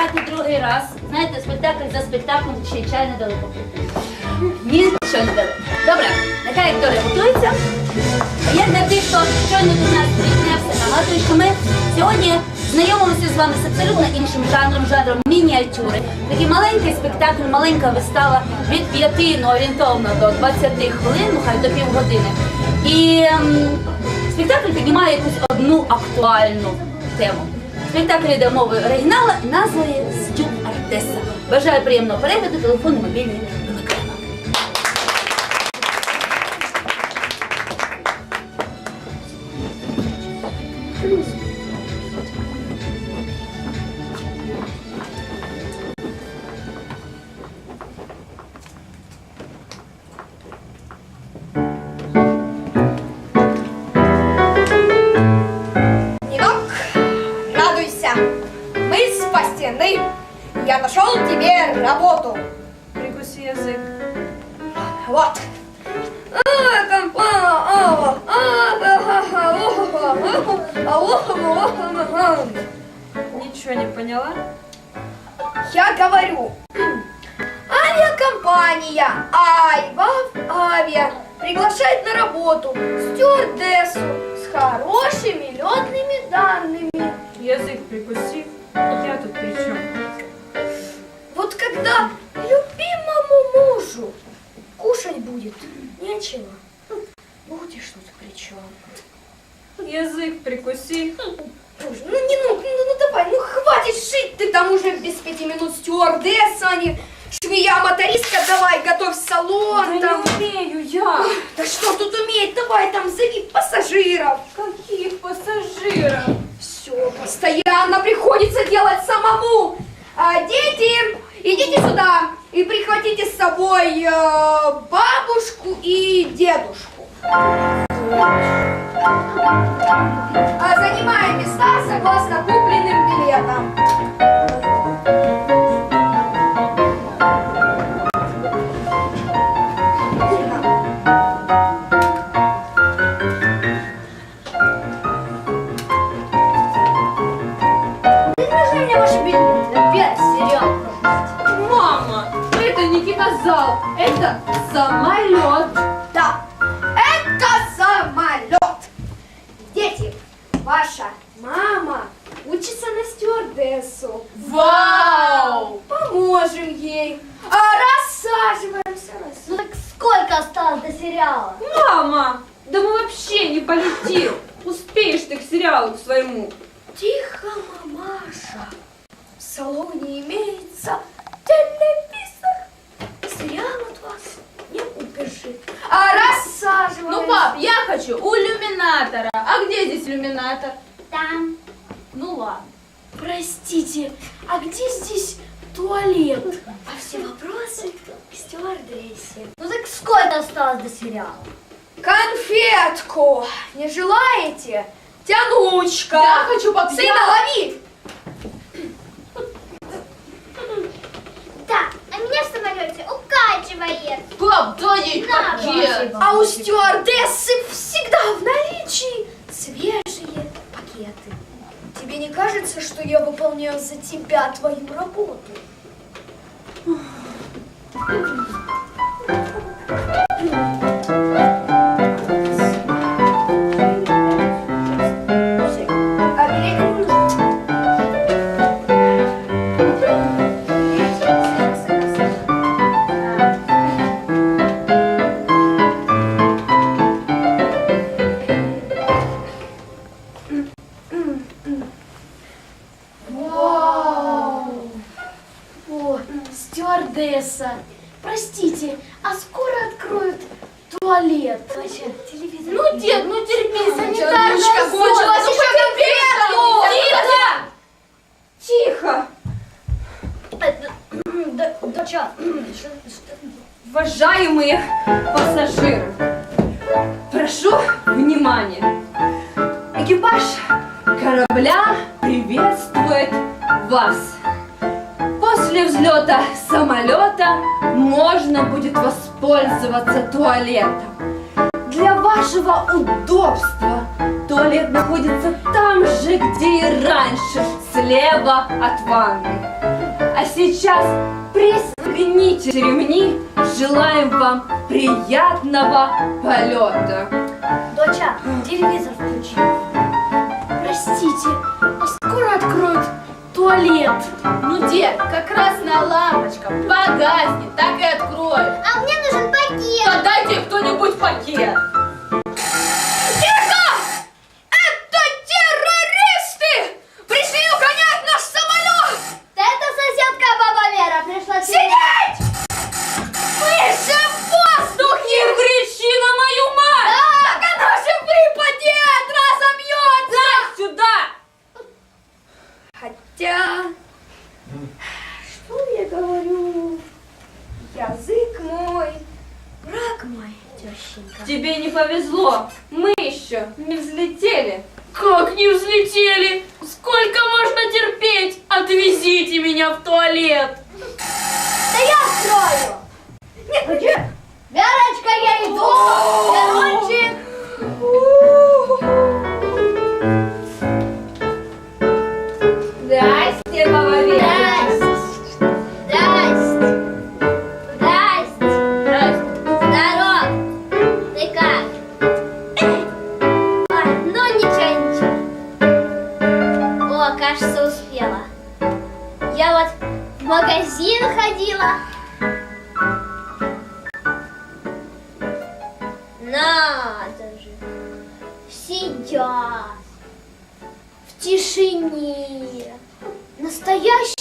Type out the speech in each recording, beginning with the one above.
грати другий раз. Знаєте, спектакль за спектаклем ще чай недалеко. Нічого не дали. Добре, нехай актори готуються. А я для тих, хто щойно до нас піднявся, нагадую, що ми сьогодні знайомимося з вами з абсолютно іншим жанром, жанром мініатюри. Такий маленький спектакль, маленька вистава від 5 ну, орієнтовно до 20 хвилин, ну хай до півгодини. І ем, спектакль піднімає якусь одну актуальну тему. Спектакль йде мовою оригінала, назва є Стюб Артеса. Бажаю приємного перегляду, телефон і мобільний вимикаємо. Радуйся, мы спасены. Я нашел тебе работу. Прикуси язык. Вот. Ничего не поняла? Я говорю, авиакомпания Айва Авиа приглашает на работу стюардессу с хорошими летными данными. Прикуси. Боже, ну не ну, ну, ну давай, ну хватит жить ты там уже без пяти минут стюардесса, а не швея-мотористка, давай, готовь салон Да там. не умею я. Да что тут уметь, давай там зови пассажиров. Каких пассажиров? Все, постоянно приходится делать самому. А, дети, идите сюда и прихватите с собой э, бабушку и дедушку. А, занимаем места согласно купленным билетам. Мама, это не кинозал, это самолет. Полетим. Успеешь ты к сериалу к своему. Тихо, мамаша. В салоне имеется телевизор. Сериал от вас не убежит. А рассаживаемся. Ну, пап, я хочу у иллюминатора. А где здесь иллюминатор? Там. Ну ладно. Простите, а где здесь туалет? А все вопросы к стюардессе. Ну так сколько осталось до сериала? Конфетку не желаете? Тянучка. Я хочу папья. Сына лови. Так, а меня в самолете укачивает. Пап, дай ей На, пакет. А у стюардессы всегда в наличии свежие пакеты. Тебе не кажется, что я выполняю за тебя твою работу? Туалет. Ну, дед, ну терпи, Санитарная зона, кончилась, ну, еще конкретно. Тихо! Тихо! Доча. Уважаемые пассажиры, прошу внимания. Экипаж корабля приветствует вас. После взлета самолета можно будет воспользоваться туалетом. Для вашего удобства туалет находится там же, где и раньше, слева от ванны. А сейчас пристегните ремни. Желаем вам приятного полета. Доча, телевизор включи. Простите, а скоро откроют туалет. Ну, дед, как раз на лампочка погаснет, так и откроет. А мне нужен пакет. Да дайте кто-нибудь пакет. Тихо! Это террористы! Пришли охранять наш самолет! Да это соседка баба Вера пришла. Сидеть! Выше в воздухе! Не кричи на мою мать! Так она же выпадет, разобьется! Сюда! Хотя, что я говорю? Язык мой, враг мой, тещенька. Тебе не повезло. Мы еще не взлетели. Как не взлетели? Сколько можно терпеть? Отвезите меня в туалет. Да я открою. Нет, где? Верочка, я иду. Верончик.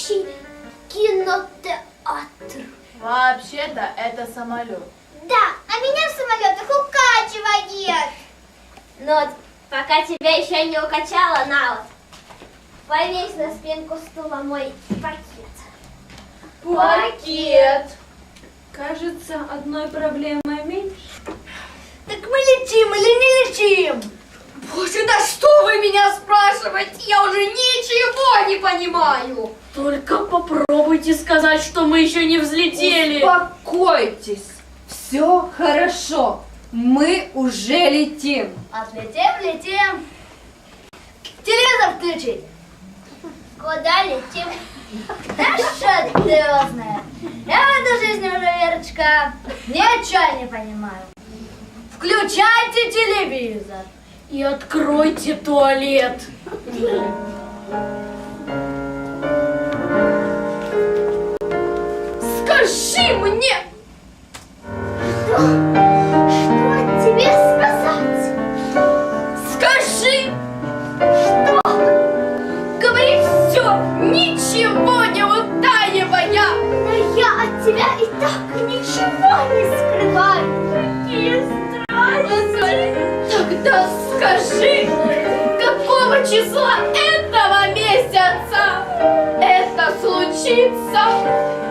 Настоящий кинотеатр. Вообще-то это самолет. Да, а меня в самолетах укачивает. Ну вот, пока тебя еще не укачало, на вот. Повесь на спинку стула мой пакет. Пакет. Кажется, одной проблемой меньше. Так мы летим или не летим? Боже, да что вы меня спрашиваете? Я уже ничего не понимаю. Только попробуйте сказать, что мы еще не взлетели. Успокойтесь. Все хорошо. Мы уже летим. Отлетим, летим. Телевизор включить. Куда летим? Да что ты его знаешь? Я в этой жизни уже, Верочка, ничего не понимаю. Включайте телевизор. И откройте туалет. Этого месяца это случится?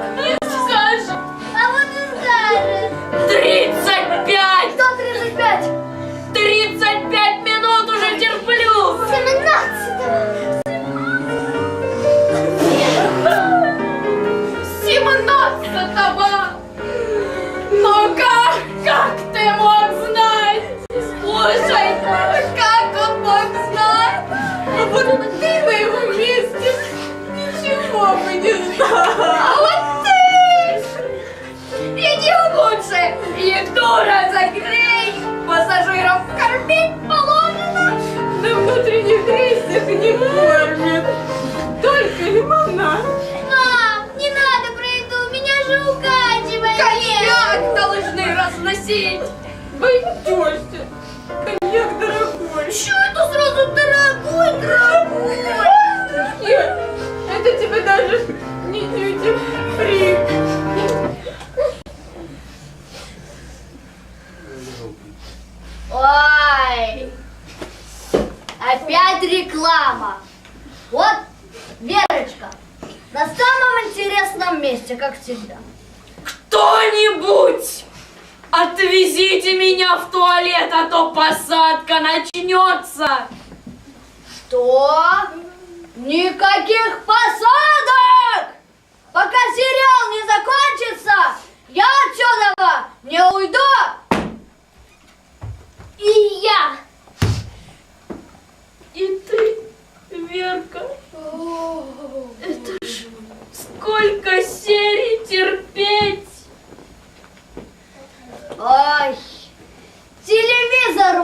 Разносить! Вы теща! Коньяк дорогой! Что это сразу дорогой, дорогой? Нет, это тебе даже начнется! Что? Никаких посадок! Пока сериал не закончится, я отсюда не уйду! И я. И ты, Верка, это ж сколько серий терпеть! Ой, телевизор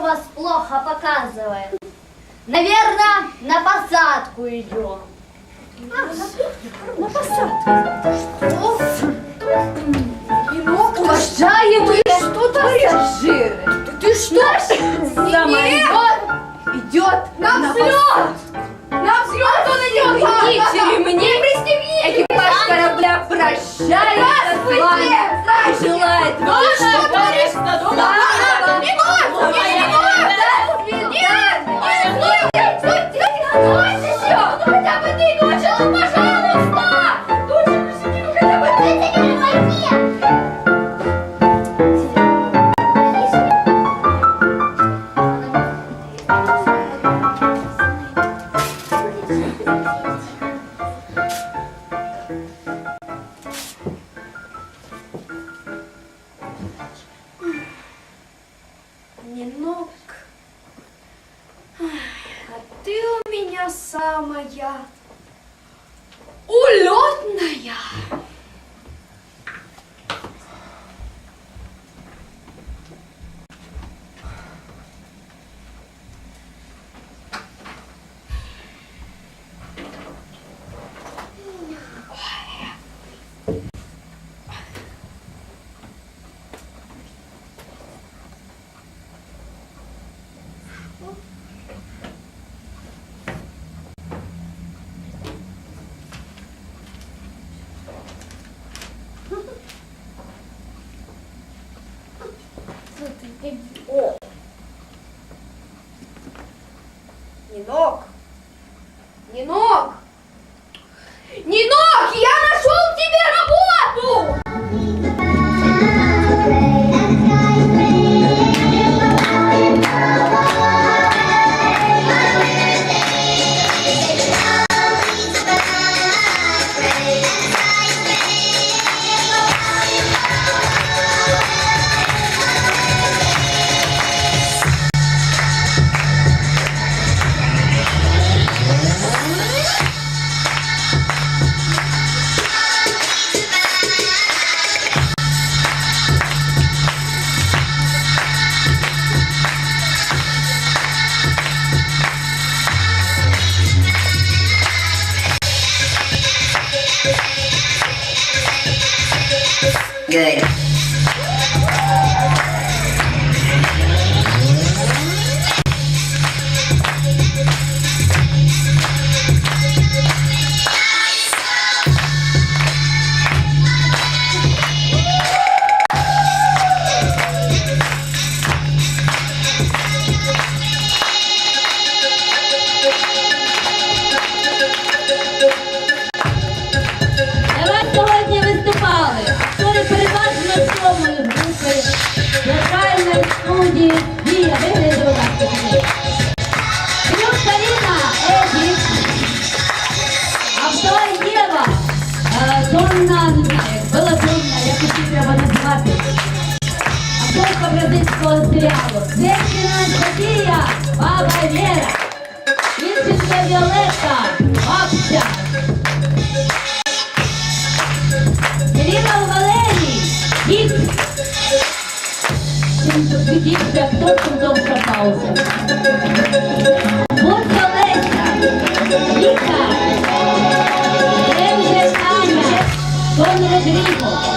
вас плохо показывает. Наверное, на посадку идем. на посадку. Что? Уважаемый, что пассажиры? Ты что? Самолет идет на взлет! На взлет он идет! Идите ремни. Пристегните! Экипаж корабля прощается с вами желает вам Ну что творишь? Самая улетная. Нинок! Good. е, Донна, не знаю, як була Донна, як усі треба називати. Акторка бразильського серіалу. Дівчина Софія, Баба Вера. Дівчинка Віолетта, Бабця. Ирина Валерий, Гик. Видите, кто в дом копался. Вот Леся, ンドラジュ